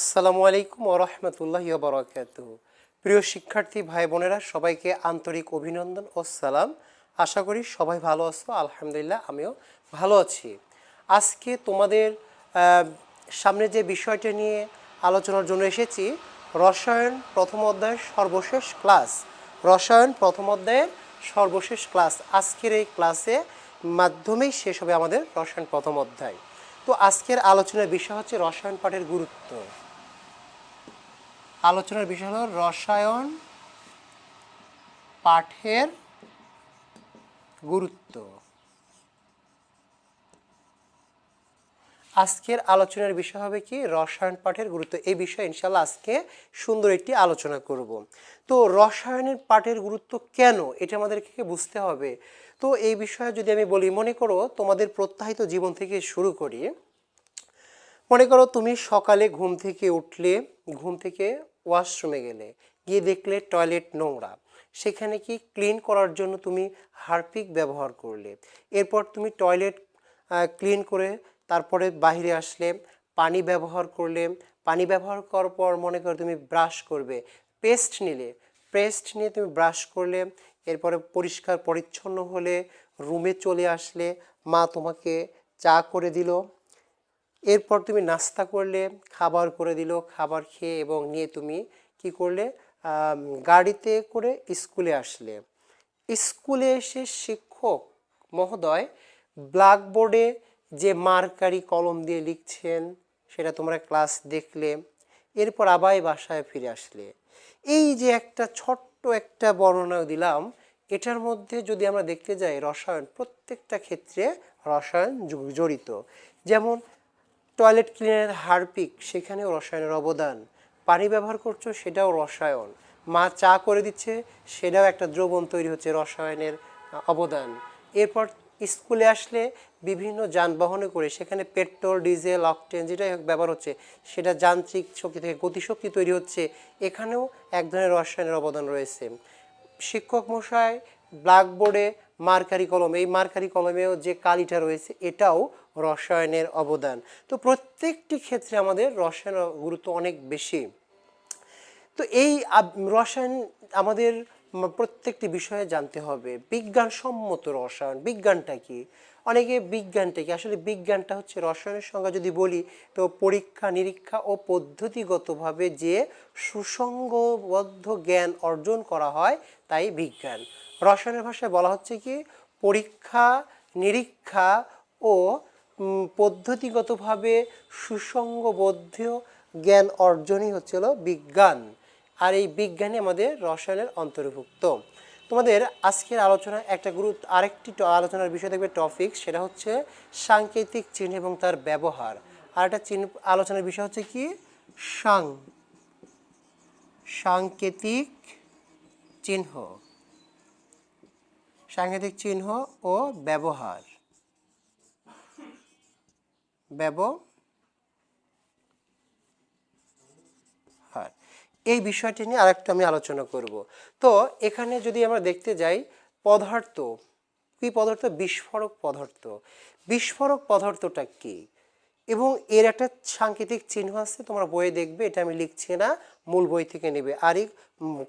আসসালামু আলাইকুম ওরহমতুল্লাহ বরকাত প্রিয় শিক্ষার্থী ভাই বোনেরা সবাইকে আন্তরিক অভিনন্দন ও সালাম। আশা করি সবাই ভালো আছো, আলহামদুলিল্লাহ আমিও ভালো আছি। আজকে তোমাদের সামনে যে বিষয়টা নিয়ে আলোচনার জন্য এসেছি, রসায়ন প্রথম অধ্যায়ের সর্বশেষ ক্লাস। রসায়ন প্রথম অধ্যায়ের সর্বশেষ ক্লাস। আজকের এই ক্লাসে মাধ্যমেই শেষ হবে আমাদের রসায়ন প্রথম অধ্যায়। তো আজকের আলোচনার বিষয় হচ্ছে রসায়ন পাঠের গুরুত্ব। আলোচনার বিষয় হলো রসায়ন পাঠের গুরুত্ব। আজকের আলোচনার বিষয় হবে কি? রসায়ন পাঠের গুরুত্ব। এই বিষয়ে ইনশাল্লাহ আজকে সুন্দর একটি আলোচনা করব। তো রসায়নের পাঠের গুরুত্ব কেন? এটা আমাদেরকে বুঝতে হবে। তো এই বিষয়ে যদি আমি বলি, মনে করো তোমাদের প্রত্যাহিত জীবন থেকে শুরু করি। মনে করো তুমি সকালে ঘুম থেকে উঠলে, ঘুম থেকে ওয়াশরুমে গেলে, গিয়ে দেখলে টয়লেট নোংরা। সেখানে কি ক্লিন করার জন্য তুমি হারপিক ব্যবহার করলে। এরপর তুমি টয়লেট ক্লিন করে তারপরে বাইরে আসলে পানি ব্যবহার করলে। পানি ব্যবহার করার পর মনে করো তুমি ব্রাশ করবে। পেস্ট নিলে, পেস্ট নিয়ে তুমি ব্রাশ করলে, এরপরে পরিষ্কার পরিচ্ছন্ন হলে, রুমে চলে আসলে মা তোমাকে চা করে দিল। এরপর তুমি নাস্তা করলে, খাবার করে দিল, খাবার খেয়ে এবং নিয়ে তুমি কি করলে? গাড়িতে করে স্কুলে আসলে। স্কুলে এসে শিক্ষক মহোদয় ব্ল্যাকবোর্ডে যে মার্কারি কলম দিয়ে লিখছেন, সেটা তোমরা ক্লাস দেখলে, এরপর আবার বাসায় ফিরে আসলে। এই যে একটা ছোট্ট একটা বর্ণনা দিলাম, এটার মধ্যে যদি আমরা দেখতে যাই, রসায়ন, প্রত্যেকটা ক্ষেত্রে রসায়ন জড়িত। যেমন টয়লেট ক্লিনারের হারপিক, সেখানেও রসায়নের অবদান। পানি ব্যবহার করছ, সেটাও রসায়ন। মা চা করে দিচ্ছে, সেটাও একটা দ্রবণ তৈরি হচ্ছে রসায়নের অবদান। এরপর স্কুলে আসলে বিভিন্ন যানবাহনে করে সেখানে পেট্রোল, ডিজেল, অকটেন যেটাই ব্যবহার হচ্ছে, সেটা যান্ত্রিক শক্তি থেকে গতিশক্তি তৈরি হচ্ছে, এখানেও এক ধরনের রসায়নের অবদান রয়েছে। শিক্ষক মশাই, ব্ল্যাকবোর্ডে মার্কারি কলম, এই মার্কারি কলমেও যে কালিটা রয়েছে, এটাও রসায়নের অবদান। তো প্রত্যেকটি ক্ষেত্রে আমাদের রসায়নের গুরুত্ব অনেক বেশি। তো এই রসায়ন আমাদের প্রত্যেকটি বিষয়ে জানতে হবে। বিজ্ঞানসম্মত রসায়ন, বিজ্ঞানটা কি? অনেকে বিজ্ঞানটা কি? আসলে বিজ্ঞানটা হচ্ছে রসায়নের সংজ্ঞা যদি বলি, তো পরীক্ষা, নিরীক্ষা ও পদ্ধতিগতভাবে যে সুসংগবদ্ধ জ্ঞান অর্জন করা হয়, তাই বিজ্ঞান। রসায়নের ভাষায় বলা হচ্ছে কি? পরীক্ষা, নিরীক্ষা ও পদ্ধতিগতভাবে সুসংগবদ্ধ জ্ঞান অর্জনই হচ্ছিল বিজ্ঞান। আর এই বিজ্ঞানে আমাদের রসায়নের অন্তর্ভুক্ত। তোমাদের আজকের আলোচনা একটা গুরুত্ব আরেকটি আলোচনার বিষয় দেখবে টপিক, সেটা হচ্ছে সাংকেতিক চিহ্ন এবং তার ব্যবহার। আর একটা চিহ্ন, আলোচনার বিষয় হচ্ছে কি? সাং, সাংকেতিক চিহ্ন। সাংকেতিক চিহ্ন ও ব্যবহার। ব্যবহার এই বিষয়টি নিয়ে আরেকটু আমি আলোচনা করব। তো এখানে যদি আমরা দেখতে যাই, পদার্থ। কি পদার্থ? বিস্ফোরক পদার্থ। বিস্ফোরক পদার্থটা কি? এবং এর একটা সাংকেতিক চিহ্ন আছে, তোমরা বইয়ে দেখবে, এটা আমি লিখছি না, মূল বই থেকে নেবে। আর এই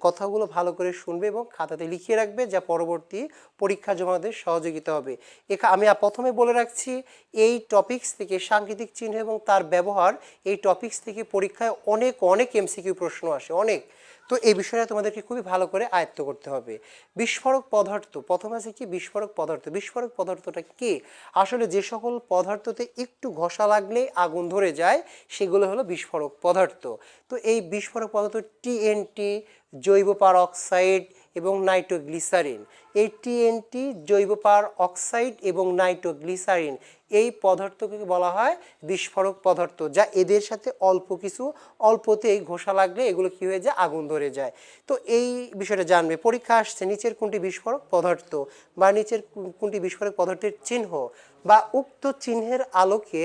কথাগুলো ভালো করে শুনবে এবং খাতাতে লিখিয়ে রাখবে, যা পরবর্তী পরীক্ষা জমাদের সহযোগিতা হবে। এখা আমি প্রথমে বলে রাখছি, এই টপিকস থেকে সাংকেতিক চিহ্ন এবং তার ব্যবহার, এই টপিকস থেকে পরীক্ষায় অনেক অনেক এমসিকিউ প্রশ্ন আসে, অনেক। তো এই বিষয়টা তোমাদেরকে খুবই ভালো করে আয়ত্ত করতে হবে। বিস্ফোরক পদার্থ, প্রথম আছে কি? বিস্ফোরক পদার্থ। বিস্ফোরক পদার্থটা কি? আসলে যে সকল পদার্থতে একটু ঘষা লাগলেই আগুন ধরে যায়, সেগুলো হলো বিস্ফোরক পদার্থ। তো এই বিস্ফোরক পদার্থ টিএনটি জৈব পার অক্সাইড এবং নাইট্রোগ্লিসারিন। এই টিএনটি জৈব পার অক্সাইড এবং নাইট্রোগ্লিসারিন, এই পদার্থকে বলা হয় বিস্ফোরক পদার্থ, যা এদের সাথে অল্প কিছু, অল্পতেই ঘষা লাগলে এগুলো কি হয়ে যায়? আগুন ধরে যায়। তো এই বিষয়টা জানবে। পরীক্ষা আসছে নিচের কোনটি বিস্ফোরক পদার্থ বা নিচের কোনটি বিস্ফোরক পদার্থের চিহ্ন বা উক্ত চিহ্নের আলোকে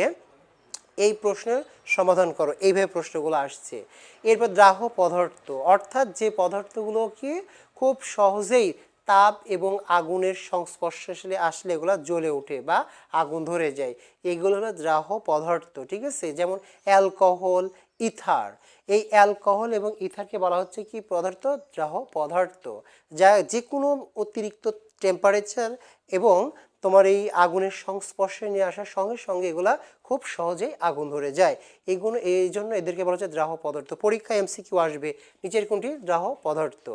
এই প্রশ্নের সমাধান করো, এইভাবে প্রশ্নগুলো আসছে। এরপর দাহ পদার্থ, অর্থাৎ যে পদার্থগুলো কি খুব সহজেই তাপ এবং আগুনের সংস্পর্শে আসলে এগুলো জ্বলে ওঠে বা আগুন ধরে যায়। এগুলো হলো দ্রাহ পদার্থ, ঠিক আছে? যেমন অ্যালকোহল, ইথার। এই অ্যালকোহল এবং ইথারকে বলা হচ্ছে কি পদার্থ? দ্রাহ পদার্থ। যা যে কোনো অতিরিক্ত টেম্পারেচার এবং তোমার এই আগুনের সংস্পর্শে নিয়ে আসার সঙ্গে সঙ্গে এগুলা খুব সহজেই আগুন ধরে যায়। এইগুলো এই জন্য এদেরকে বলা হচ্ছে দ্রাহ পদার্থ। পরীক্ষা এমসিকিউ আসবে, নিচের কোনটি? দ্রাহ পদার্থ।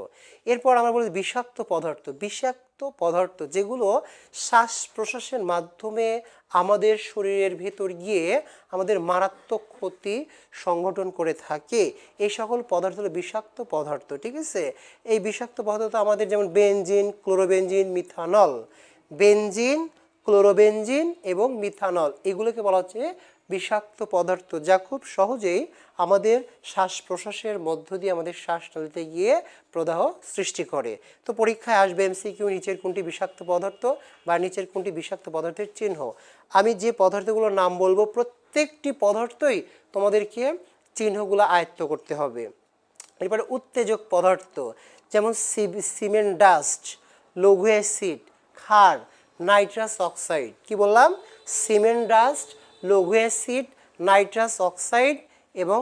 এরপর আমরা বলি বিষাক্ত পদার্থ। বিষাক্ত পদার্থ যেগুলো শ্বাস প্রশ্বাসের মাধ্যমে আমাদের শরীরের ভেতর গিয়ে আমাদের মারাত্মক ক্ষতি সংগঠন করে থাকে। এই সকল পদার্থ হলো বিষাক্ত পদার্থ, ঠিক আছে? এই বিষাক্ত পদার্থ আমাদের যেমন benzene chlorobenzene methanol benzene, chlorobenzene এবং মিথানল। এগুলোকে বলা হচ্ছে বিষাক্ত পদার্থ যা খুব সহজেই আমাদের শ্বাস প্রশ্বাসের মধ্য দিয়ে আমাদের শ্বাস শ্বাসনালীতে গিয়ে প্রদাহ সৃষ্টি করে। তো পরীক্ষায় আসবে এমসিকিউ নিচের কোনটি বিষাক্ত পদার্থ বা নিচের কোনটি বিষাক্ত পদার্থের চিহ্ন। আমি যে পদার্থগুলোর নাম বলব, প্রত্যেকটি পদার্থই তোমাদেরকে চিহ্নগুলো আয়ত্ত করতে হবে। এরপরে উত্তেজক পদার্থ, যেমন সিমেন্ট ডাস্ট লঘু অ্যাসিড ক্ষার, নাইট্রাস অক্সাইড। কি বললাম? সিমেন্ট ডাস্ট লঘু অ্যাসিড, নাইট্রাস অক্সাইড এবং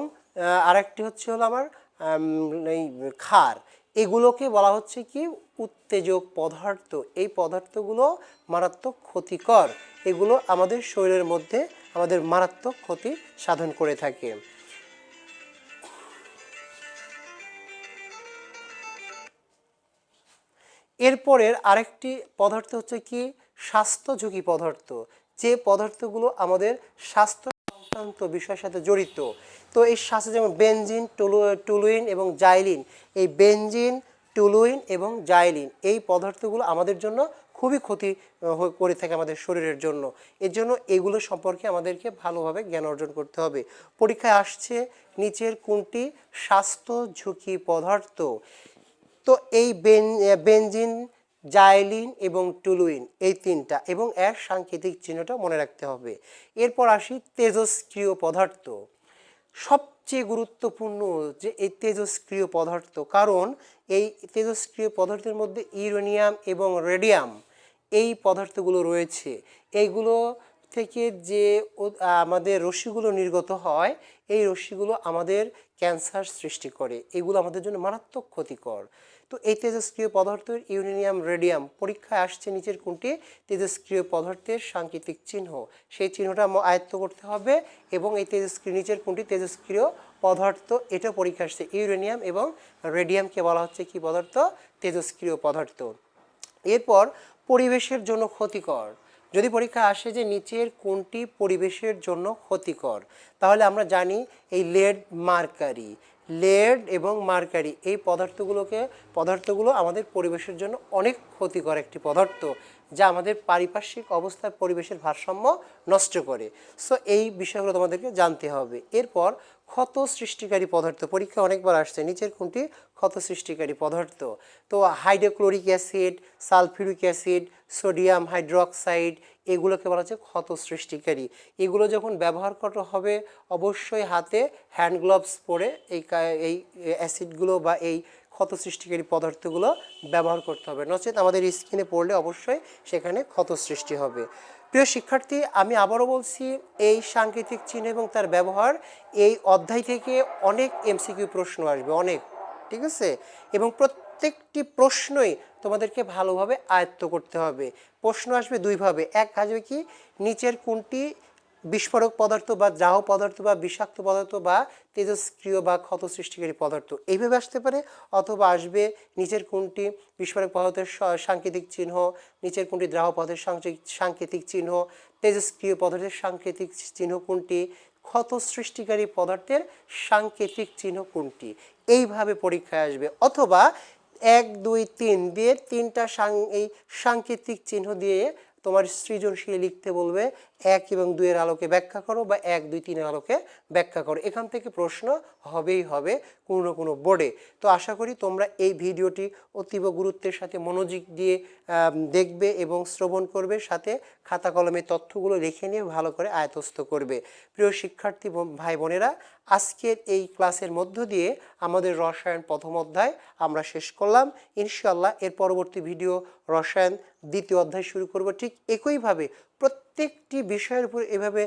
আরেকটি হচ্ছে হলো আমার এই ক্ষার। এগুলোকে বলা হচ্ছে কি? উত্তেজক পদার্থ। এই পদার্থগুলো মারাত্মক ক্ষতিকর। এগুলো আমাদের শরীরের মধ্যে আমাদের মারাত্মক ক্ষতি সাধন করে থাকে। এরপরের আরেকটি পদার্থ হচ্ছে কি? স্বাস্থ্য ঝুঁকি পদার্থ। যে পদার্থগুলো আমাদের স্বাস্থ্য সংক্রান্ত বিষয়ের সাথে জড়িত। তো এই স্বাস্থ্য যেমন বেনজিন, টুলু, টুলুইন এবং জাইলিন, এই বেনজিন, টুলুইন এবং জাইলিন এই পদার্থগুলো আমাদের জন্য খুবই ক্ষতি করে থাকে আমাদের শরীরের জন্য। এর জন্য এগুলো সম্পর্কে আমাদেরকে ভালোভাবে জ্ঞান অর্জন করতে হবে। পরীক্ষায় আসছে নিচের কোনটি? স্বাস্থ্য ঝুঁকি পদার্থ। তো এই বেন বেনজিন, জাইলিন এবং টুলুইন এই তিনটা এবং এর সাংকেতিক চিহ্নটা মনে রাখতে হবে। এরপর আসি তেজস্ক্রিয় পদার্থ। সবচেয়ে গুরুত্বপূর্ণ যে এই তেজস্ক্রিয় পদার্থ, কারণ এই তেজস্ক্রিয় পদার্থের মধ্যে ইউরেনিয়াম এবং রেডিয়াম এই পদার্থগুলো রয়েছে। এইগুলো থেকে যে আমাদের রশ্মিগুলো নির্গত হয়, এই রশ্মিগুলো আমাদের ক্যান্সার সৃষ্টি করে। এগুলো আমাদের জন্য মারাত্মক ক্ষতিকর। তো এই তেজস্ক্রিয় পদার্থের ইউরেনিয়াম রেডিয়াম পরীক্ষায় আসছে নিচের কোনটি তেজস্ক্রিয় পদার্থের সাংকেতিক চিহ্ন। সেই চিহ্নটা আয়ত্ত করতে হবে এবং এই তেজস্ক্রিয় নিচের কোনটি তেজস্ক্রিয় পদার্থ, এটা পরীক্ষা আসছে। ইউরেনিয়াম এবং রেডিয়ামকে বলা হচ্ছে কি পদার্থ? তেজস্ক্রিয় পদার্থ। এরপর পরিবেশের জন্য ক্ষতিকর। যদি পরীক্ষা আসে যে নিচের কোনটি পরিবেশের জন্য ক্ষতিকর, তাহলে আমরা জানি এই লেড মার্কারি। লেড এবং মার্কারি, এই পদার্থগুলোকে, পদার্থগুলো আমাদের পরিবেশের জন্য অনেক ক্ষতিকর একটি পদার্থ, যা আমাদের পারিপার্শ্বিক অবস্থার পরিবেশের ভারসাম্য নষ্ট করে। সো এই বিষয়গুলো তোমাদেরকে জানতে হবে। এরপর ক্ষত সৃষ্টিকারী পদার্থ পরীক্ষা অনেকবার আসছে, নিচের কোনটি ক্ষত সৃষ্টিকারী পদার্থ। তো hydrochloric acid, sulphuric acid, sodium hydroxide এগুলোকে বলা হচ্ছে ক্ষত সৃষ্টিকারী। এগুলো যখন ব্যবহার করা হবে, অবশ্যই হাতে হ্যান্ড গ্লোভস পরে এই এই অ্যাসিডগুলো বা এই ক্ষত সৃষ্টিকারী পদার্থগুলো ব্যবহার করতে হবে। নচেত আমাদের স্কিনে পড়লে অবশ্যই সেখানে ক্ষত সৃষ্টি হবে। প্রিয় শিক্ষার্থী, আমি আবারও বলছি, এই সাংকেতিক চিহ্ন এবং তার ব্যবহার এই অধ্যায় থেকে অনেক এমসিকিউ প্রশ্ন আসবে, অনেক। ঠিক আছে? এবং প্রত্যেকটি প্রশ্নই তোমাদেরকে ভালোভাবে আয়ত্ত করতে হবে। প্রশ্ন আসবে দুইভাবে। এক আসবে কি? নিচের কোনটি বিস্ফোরক পদার্থ বা দ্রাহ পদার্থ বা বিষাক্ত পদার্থ বা তেজস্ক্রিয় বা ক্ষত সৃষ্টিকারী পদার্থ? এইভাবে আসতে পারে। অথবা আসবে নিচের কোনটি বিস্ফোরক পদার্থের সাংকেতিক চিহ্ন, নিচের কোনটি দ্রাহ পদার্থের সাংকে- সাংকেতিক চিহ্ন, তেজস্ক্রিয় পদার্থের সাংকেতিক চিহ্ন কোনটি? ক্ষত সৃষ্টিকারী পদার্থের সাংকেতিক চিহ্ন কোনটি? এইভাবে পরীক্ষায় আসবে। অথবা এক, দুই, তিন দিয়ে তিনটা সাং- এই সাংকেতিক চিহ্ন দিয়ে তোমার সৃজনশীল লিখতে বলবে এক এবং দুইয়ের আলোকে ব্যাখ্যা করো বা এক, দুই, তিনের আলোকে ব্যাখ্যা করো। এখান থেকে প্রশ্ন হবেই হবে কোনো না কোনো বোর্ডে তো আশা করি তোমরা এই ভিডিওটি অতীব গুরুত্বের সাথে মনোযোগ দিয়ে দেখবে এবং শ্রবণ করবে। সাথে খাতা কলমে তথ্যগুলো লিখে নিয়ে ভালো করে আয়তস্থ করবে। প্রিয় শিক্ষার্থী ভাই বোনেরা আজকের এই ক্লাসের মধ্য দিয়ে আমাদের রসায়ন প্রথম অধ্যায় আমরা শেষ করলাম। ইনশাল্লাহ এর পরবর্তী ভিডিও রসায়ন দ্বিতীয় অধ্যায় শুরু করব। ঠিক একইভাবে প্রত্যেকটি বিষয়ের উপর এভাবে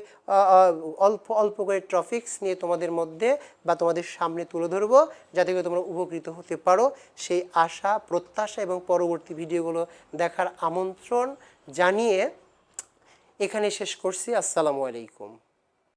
অল্প অল্প করে টপিকস নিয়ে তোমাদের মধ্যে বা তোমাদের সামনে তুলে ধরবো যাতে করে তোমরা উপকৃত হতে পারো। সেই আশা, প্রত্যাশা এবং পরবর্তী ভিডিওগুলো দেখার আমন্ত্রণ জানিয়ে এখানে শেষ করছি। আসসালামু আলাইকুম।